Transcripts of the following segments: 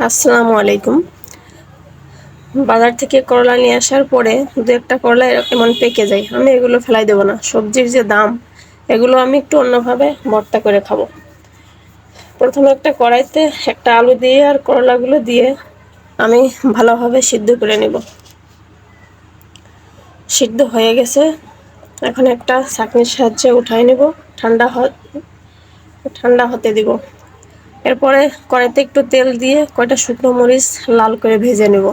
আসসালামু আলাইকুম। বাজার থেকে করলা নিয়ে আসার পরে দু একটা করলা এমন পেকে যায়। আমি এগুলো ফেলাই দেবো না। সবজির যে দাম, এগুলো আমি একটু অন্যভাবে ভর্তা করে খাব। প্রথমে একটা কড়াইতে একটা আলু দিয়ে আর করলাগুলো দিয়ে আমি ভালোভাবে সিদ্ধ করে নেব। সিদ্ধ হয়ে গেছে। এখন একটা চাকনির সাহায্যে উঠাই নেব। ঠান্ডা হ ঠান্ডা হতে দিব। এরপরে কড়াইতে একটু তেল দিয়ে কয়টা শুকনো মরিচ লাল করে ভেজে নেব।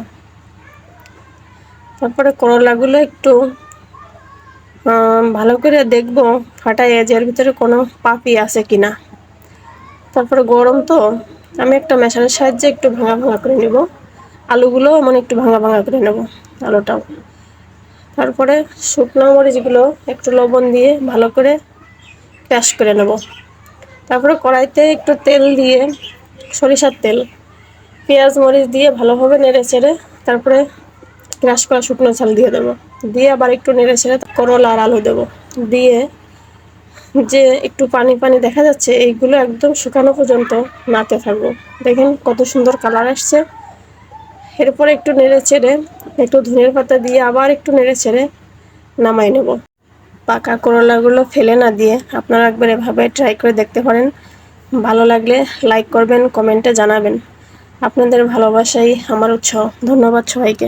তারপরে করলাগুলো একটু ভালো করে দেখব যে এর ভিতরে কোনো পাপি আছে কি না তারপরে গরম তো, আমি একটা মেশানোর সাহায্যে একটু ভাঙা ভাঙা করে নেব। আলুগুলো এমন একটু ভাঙা ভাঙা করে নেব আলুটাও। তারপরে শুকনো মরিচগুলো একটু লবণ দিয়ে ভালো করে প্যাশ করে নেব। তারপরে কড়াইতে একটু তেল দিয়ে, সরিষার তেল, পেঁয়াজ, মরিচ দিয়ে ভালোভাবে নেড়ে চেড়ে তারপরে ক্রাশ করা শুকনো চাল দিয়ে দেবো। দিয়ে আবার একটু নেড়ে ছেড়ে করলা আর আলু দেবো। দিয়ে যে একটু পানি পানি দেখা যাচ্ছে, এইগুলো একদম শুকানো পর্যন্ত নাতে থাকব। দেখেন কত সুন্দর কালার আসছে। এরপরে একটু নেড়ে ছেড়ে একটু ধনের পাতা দিয়ে আবার একটু নেড়ে ছেড়ে নামাই নেব। পাকা করলাগুলো ফেলে না দিয়ে আপনারা একবার এভাবে ট্রাই করে দেখতে পারেন। ভালো লাগলে লাইক করবেন কমেন্টে জানাবেন। আপনাদের ভালোবাসাই আমার উৎস। ধন্যবাদ সবাইকে।